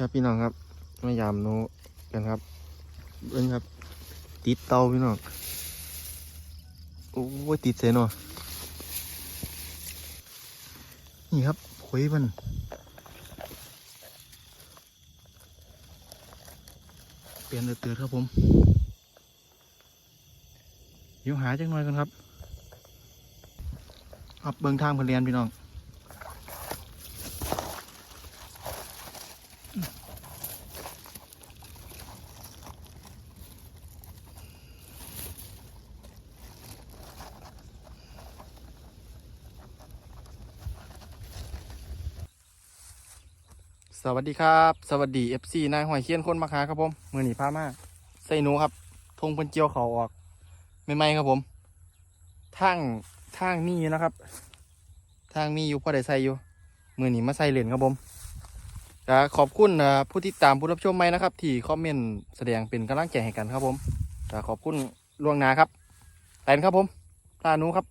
ครับพี่น้องครับมายามโนกันครับเบิ้งครับ ติดเตาพี่น้องโอ้ยติดเสยเนาะนี่ครับโอยมันเปลี่ยนเตือนครับผมเดี๋ยวหาจังหน่อยกันครับครับเบิ้งทางเพนเรียนพี่น้อง สวัสดีครับ สวัสดี FC นายหอยเคียนคนมาคาครับผมมือหนีพามากใส่หนูครับทงเพิ่นเจียวเขาออกไม่ไหมครับผมทางทางมีอยู่นะครับ ทางมีอยู่พอได้ใส่อยู่ มือหนีมาใส่เหรียญครับผมก็ขอบคุณผู้ติดตามผู้รับชมใหมนะครับ ที่คอมเมนต์แสดงเป็นกำลังใจให้กันครับผมก็ขอบคุณล่วงหน้าครับแตนครับผมตาหนูครับ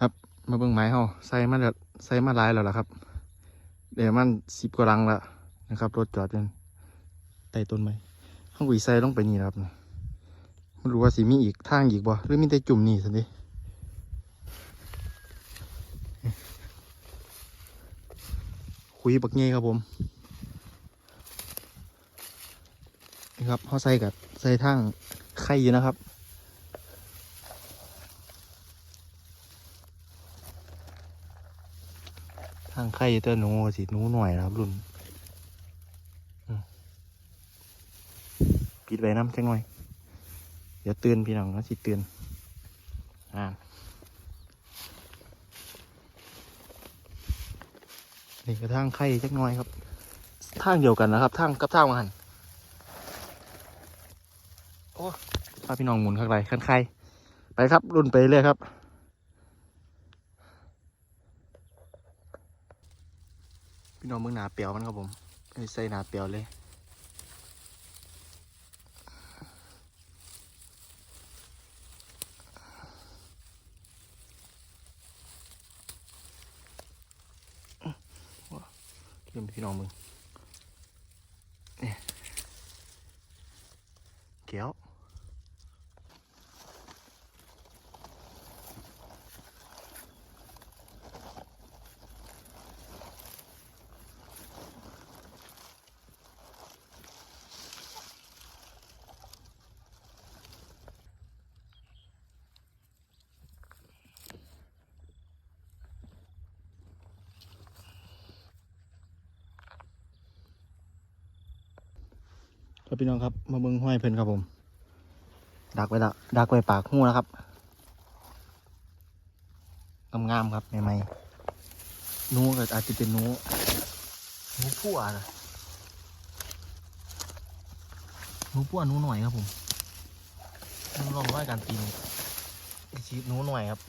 ครับมาเบิ่งไม้เฮาใส่มาแล้วใส่มาหลายแล้วล่ะครับ เดี๋ยวมันสิบกว่าลังล้วนะครับ รถจอดอยู่ใต้ต้นไม้ห้องกุยไซลงไปนี่นะครับไม่รู้ว่าสิมีอีกทางอีกบ่หรือมีแต่จุ่มนี่สินดิคุยบักเงี้ยครับผมนี่ครับเขาใส่กับใส่ทางไข่อยู่นะครับางไข่เตอหนูสิหนูหน่อยนะครับรุ่นปิดไว้น้ำจังหน่อย เดี๋ยวเตือนพี่น้องนะสิเตือนอ่านี่ก็ทางไข่จักหน่อยครับทางเดียวกันนะครับทางกับทางมาหันโอ้พาพี่น้องหมุนข้างในขั้นไข่ไปครับ รุ่นไปเรื่อยครับ น้องมืองหนาเปียวมันครับผมเอ้ยใส่หนาเปียวเลยเรื่องพี่น้องมึงเนี่ยเกี้ยว ครับพี่น้องครับ มาเบิ้งห้อยเพลินครับผม ดักไว้ละดักไว้ปากหูนะครับงามๆครับใหม่ๆนู้ก็อาจจะเป็นนูหนูพั่วนะนูพั่วนู้หน่อยครับผมต้องลองร้อยการปีนชีหนูหน่อยครับ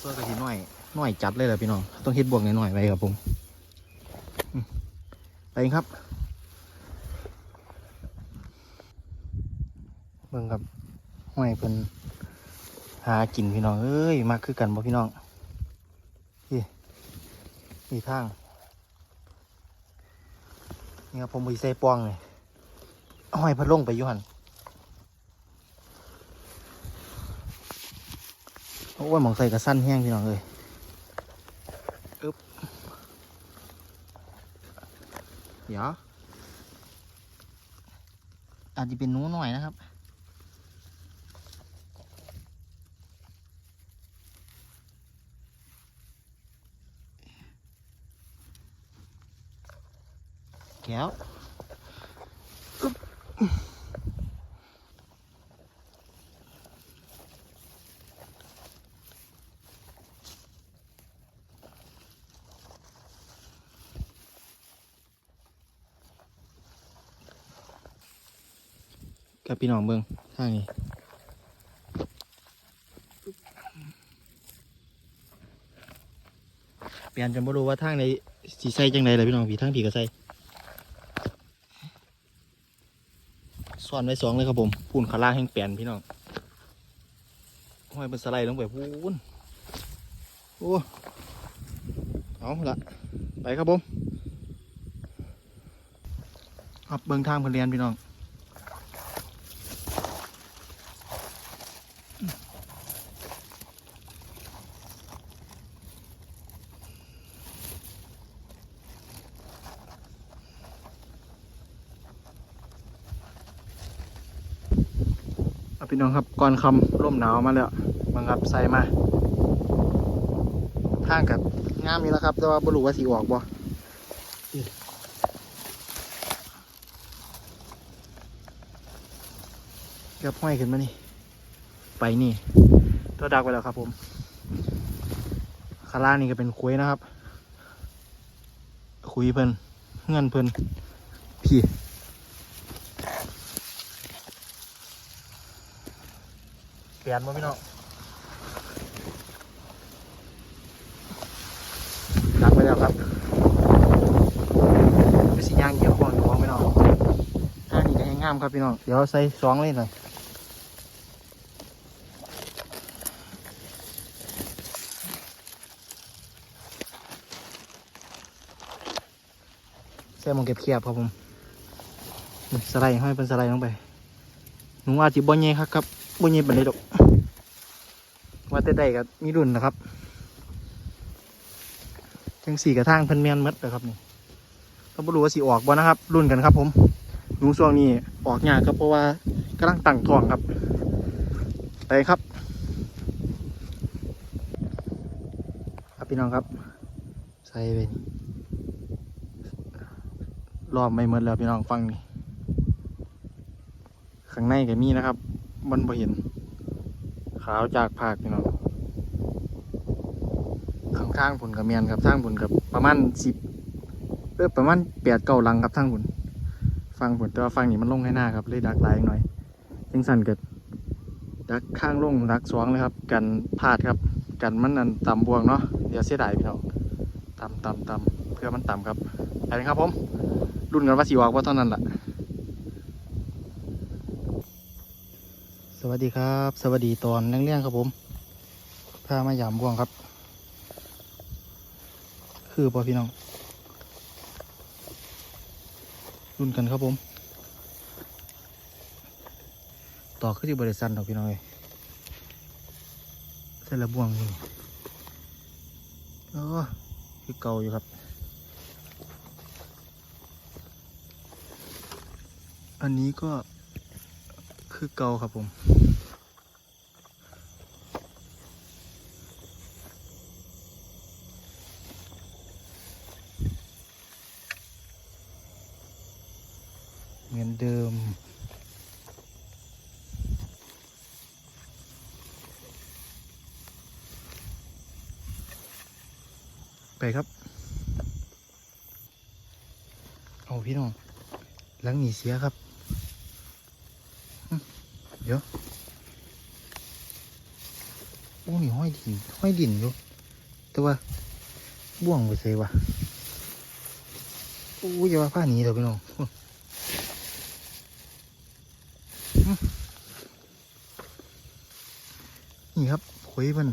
ส่วกระชีหน่อยหน่อยจัดเลยแหละพี่น้อง ต้องเฮ็ดบวกหน่อยๆไว้ครับผม ไปครับ บิ่งครับห้อยเพิ่นหากินพี่น้องเอ้ยมาคือกันบ่พี่น้องนี่นี่ทางนี่ครับผมไปใส่ปองเลยห้อยพิ่นลงไปอยู่หันโอ้ยมองใส่กระสั้นแห้งพี่น้องเอ้ยอึ๊บเดี๋ยวอาจจะเป็นนูหน่อยนะครับ แก้วกับพี่น้องเบิ้งทางนี้เปลี่ยนจนไม่รู้ว่าทางไหนสีใส่จังไดเลยพี่น้องผีทางผีก็ใส่ ซ่อนไว้สองเลยครับผมปูนขาล่างแห้งแปนพี่น้องห้อยเป็นสไลด์ลงไปพูนโอ้เอาละไปครับผมขับเบิ้งทางเพื่อนเรียนพี่น้อง พี่น้องครับก่อนคำร่มหนาวมาแล้วบังครับใส่มาทางกับงามนี่แล้วครับ แต่ว่าบรูว่าสีออกบ่เกือบห้อยขึ้นมานี่ ไปนี่ ตัวดักไปแล้วครับผมข้างล่านี่ก็เป็นคุยนะครับ คุยเพิ่นเงื่อนเพิ่นพี่ เปลี่ยนมาพี่น้องดักไปแล้วครับไปสิย่างเกี่ยวข้องน้องพี่น้องท่านี้ก็ยังงามครับพี่น้อง เดี๋ยวใส่สองเลยหน่อยใส่มองเก็บเขียบครับผมสไลด์ให้เป็นสไลด์ลงไปหนูอาจจะบ่เย่ครับครับ บ่เย่บันไดดอกว่าแต่ใดกับมีรุ่นนะครับจังสี่กระทางเพิ่นแมนมัดนะครับนี่ก็บ่รู้ว่าสิออกบ่นะครับ รุ่นกันครับ ผมหนูช่วงนี้ออกยากครับเพราะว่ากำลังตั้งท้องครับไปครับ ครับพี่น้องครับ ใส่ไปนี่รอบไม่หมดแล้วพี่น้องฟังนี่ข้างในก็มีนะครับ มันบ่เห็น ขาวจากภาคพี่น้องข้างข้างผุนกับเมียนครับทางผุนกับประมาณสิบเออประมาณแปดเก้าลังครับทางผุนฟังผุนแต่ว่าฟังนี่มันลงให้หน้าครับเลยดักลายหน่อยจังสั่นเกิดดักข้างลงดักสวงเลยครับ กันพลาดครับ กันมันอันต่ำบวงเนาะเดี๋ยวเสียดายพี่น้องต่ำต่ำต่ำเพื่อมันต่ำครับไปเลยครับผมรุ่นกันว่าสีวอกว่าเท่านั้นแหละส วัสดีครับ สวัสดีตอนเรื่องๆครับผมพามายามบ่วงครับ คือพอพี่น้องรุ่นกันครับผม ต่อขึ้นที่บริษัทดอกพี่น้องเลยเส้นละบ่วงนี่โอ้คือเก่าอยู่ครับ อันนี้ก็ คือเก่าครับผมเหมือนเดิมไปครับ เอาพี่น้องหลังหนีเสียครับ เดี๋ยวโอ้นี่ห้อยดินห้อยดินอยู่แต่ว่าบ่วงไปใส่วะโอ้ยอย่าว่าผ้าหนีเถอะพี่น้องนี่ครับคุยมัน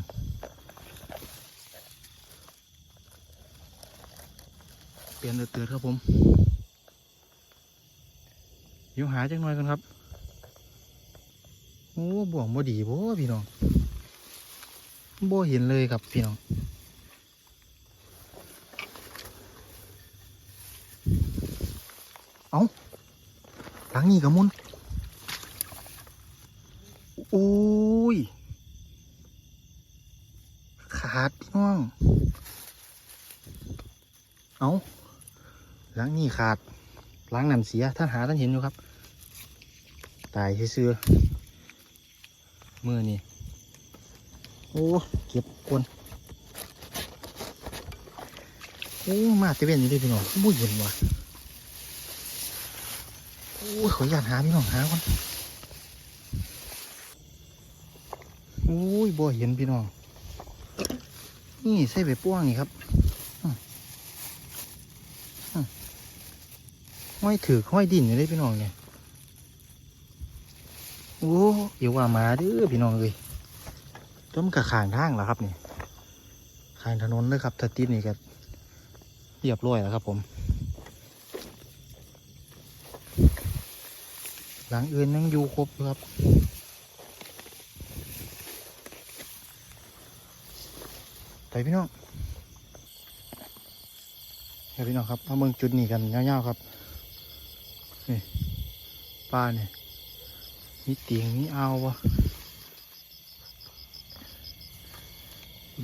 เปลี่ยนเตือนครับผมเดี๋ยวหาจังหน่อยกันครับ โอ้บ่วงบ่ดีบ่พี่น้องบ่เห็นเลยครับพี่น้องเอาหลังนี้กับมุนโอ้ย ขาดพี่น้อง เอาหลังนี้ขาดหลังนั่นเสียท่านหาท่านเห็นอยู่ครับ ตายเซื่อ มือนี่โอ้เก็บคนโอ้มาเตเวนอยู่ดิพี่น้องบุญเห็นวะโอ้ขออยากหาพี่น้องหาก่อนโอ้ยบ่เห็นพี่น้องนี่ใส่ใบป้วงนี่ครับห้อยถือห้อยดินอยู่เลยพี่น้องเนี่ย โอ้เดี๋ยวว่ามาเด้อพี่น้องเลยต้มกับขางทางแล้วครับนี่ขางถนนเลยครับถ้าติดนี่ก็เรียบร้อยแล้วครับ ผม หลังอื่นยังอยู่ครบอยู่ครับไปพี่น้องไปพี่น้องครับมาเมืองจุดนี้กันยาวๆครับนี่ป้าเนี่ย มีเตียงมีเอาวะ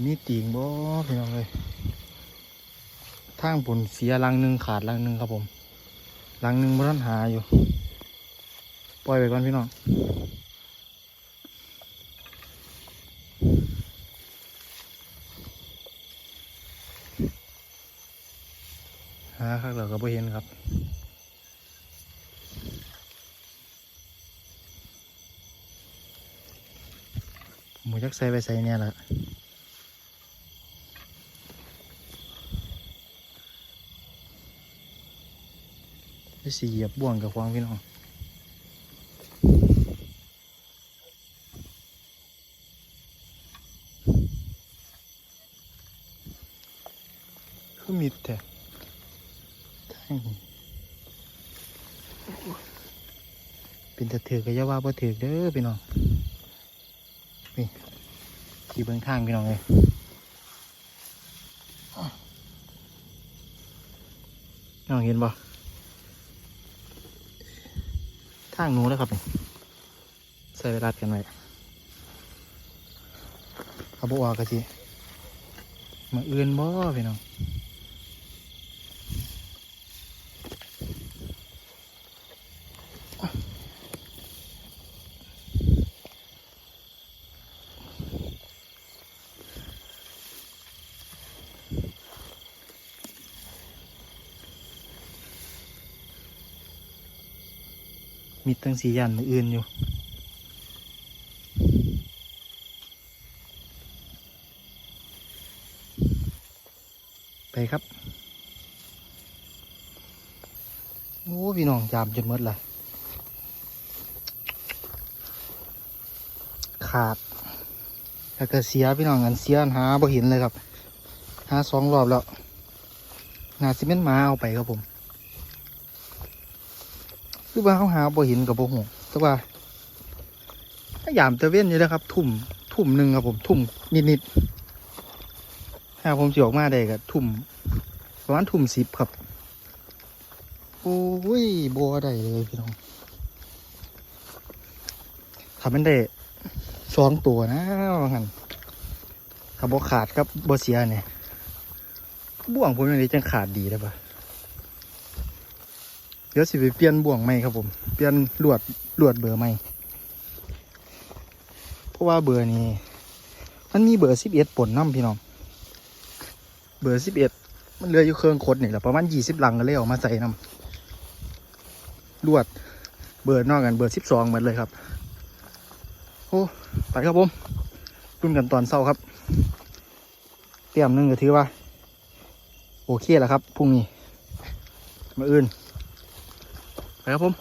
มีเตียงบ่พี่น้องเลยทางผลเสียลังหนึ่งขาดลังหนึ่งครับผมลังหนึ่งบ่ทันหาอยู่ ปล่อยไปก่อนพี่น้องหาข้างเราก็บ่เห็นครับ จักใส่ไปใส่เนี่ยแหละไปสีเหยียบบ่วงกับควางพี่น้องคือมิดแท้เป็นตะถือก็ย่าว่าบ่ถือเด้อพี่น้อง ที่เบื้องข้างพี่น้องเลยน้องเห็นบ่ทางหนูแล้วครับนี่ใส่เวลากันไว้เอาบออกกะจีมาเอื่นบ่พี่น้อง ตั้งสียันมืออื่นอยู่ไปครับ โอ้พี่น้องจามจนหมดเลยขาดแล้วก็เสียพี่น้องอันเสียหาบ่เห็นเลยครับ หาสองรอบแล้ว นาซิเมนต์มาเอาไปครับผม คือว่าเขาหาบ่เห็นกับบ่หูแต่ว่าถ้ายามตะเว้นอยู่นะครับ ทุ่มทุ่มหนึ่งครับผม ทุ่มนิดๆถ้าผมจะออกมาได้ก็ทุ่มประมาณทุ่มสิบครับ โอ้ยบัวได้เลยพี่น้องถ้ามันได้สองตัวนะว่างั้นถ้าบ่ขาดครับบ่เสียเนี่ยบ่วงผมอย่างนี้จังขาดดีได้ปะเดี๋ยวสิไปเปลี่ยนบ่วงใหม่ครับผม เปลี่ยนลวดลวดเบอร์ใหม่ เพราะว่าเบอร์นี้ มันมีเบอร์สิบเอ็ดปนน้ำพี่น้อง เบอร์สิบเอ็ดมันเหลืออยู่เครื่องคดนี่แหละประมาณยี่สิบลังก็เลยออกมาใส่น้ำลวดเบอร์นอกกันเบอร์สิบสองเหมดเลยครับโอ้ไปครับผมรุ่นกันตอนเศร้าครับเตรียมนึงก็ถือว่า โอเคแล้วครับพรุ่งนี้มาอื่น ครับผม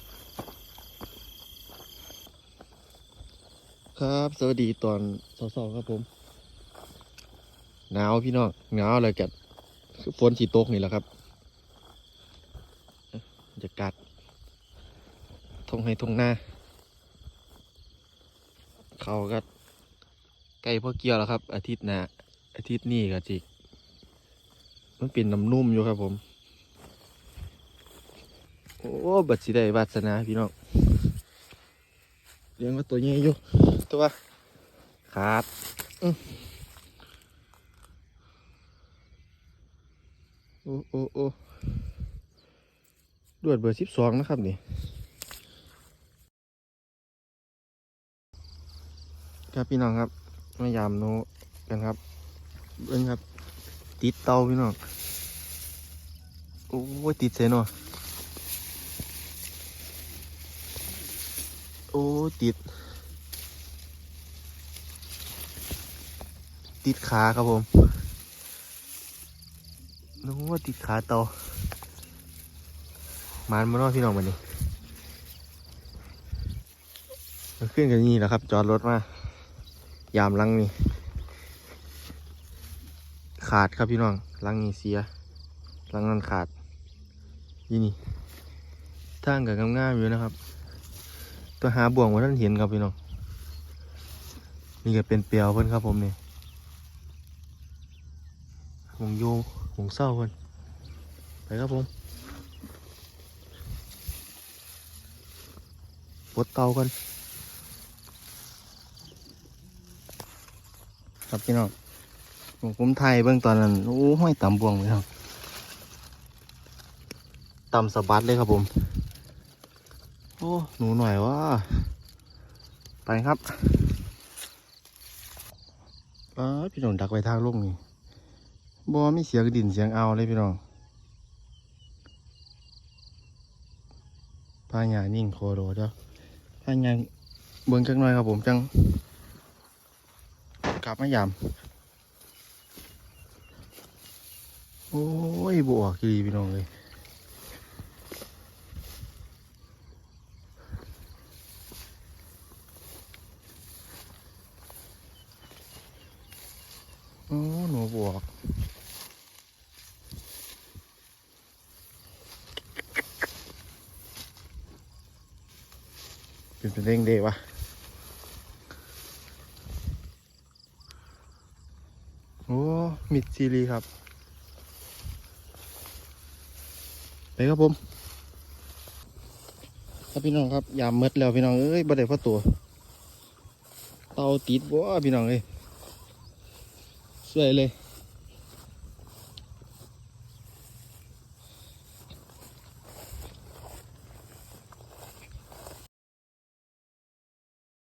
ครับ สวัสดีตอนสาวๆครับผม หนาวพี่น้องหนาวอะไรกันคือฝนสีตกนี่แหละครับบรรยากาศทงให้ทงหน้า เขาก็ใกล้พ่อเกี่ยวแล้วครับ อาทิตย์หน้าอาทิตย์นี้ก็จิมันเป็นน้ำนุ่มอยู่ครับผม โอ้บัดสิได้วาสนาพี่น้องเลี้ยงว่าตัวใหญ่อยู่ตัวขาดอื้อโอ้โอ้โอ้ดวดเบอร์สิบสองนะครับนี่ครับพี่น้องครับมายามโนกันครับเบิ้งครับ ติดเตาพี่น้อง โอ้ยติดเสยเนาะ อ้ติด ติดขาครับผมนึกว่าติดขาเตามันมานอพี่น้องวันนี้มันขึ้นกันนี่แหละครับ จอดรถมา ยามลังนี่ ขาดครับพี่น้องลังนี่เสียลังนั้นขาดยี่นี่ทางกับง่ามๆอยู่นะครับ ตัวหาบ่วงว่าท่านเห็นครับพี่น้องนี่ก็เป็นเปียวเพิ่อนครับผมนี่หงโยหงเศร้าเพิ่อนไปครับผมปดเตากันครับพี่น้องผมผมไทยเบื้องตอนนั้นโอ้ห้อยต่ำบวงเลยครับต่ำสะบัดเลยครับผม อ้หนูหน่อยว่า ไปครับอ้าพี่น้องดักไว้ทางลงนี่บ่มีเสียงดินเสียงเอาเลยพี่น้องพายานิ่งโคโดเด้อพายาเบิ่งจักหน่อยครับผมจังกลับมายามโอ้ยบวกดีพี่น้องเลย โอ้หนูบวก เป็นเป็นเร่งเดวะโอ้มิดซีรีครับไปครับผมครับพี่น้องครับยามมืดแล้วพี่น้องเอ้ยบ่ได้พอตัว เตาติดบ่พี่น้องเอ้ยสวยเลย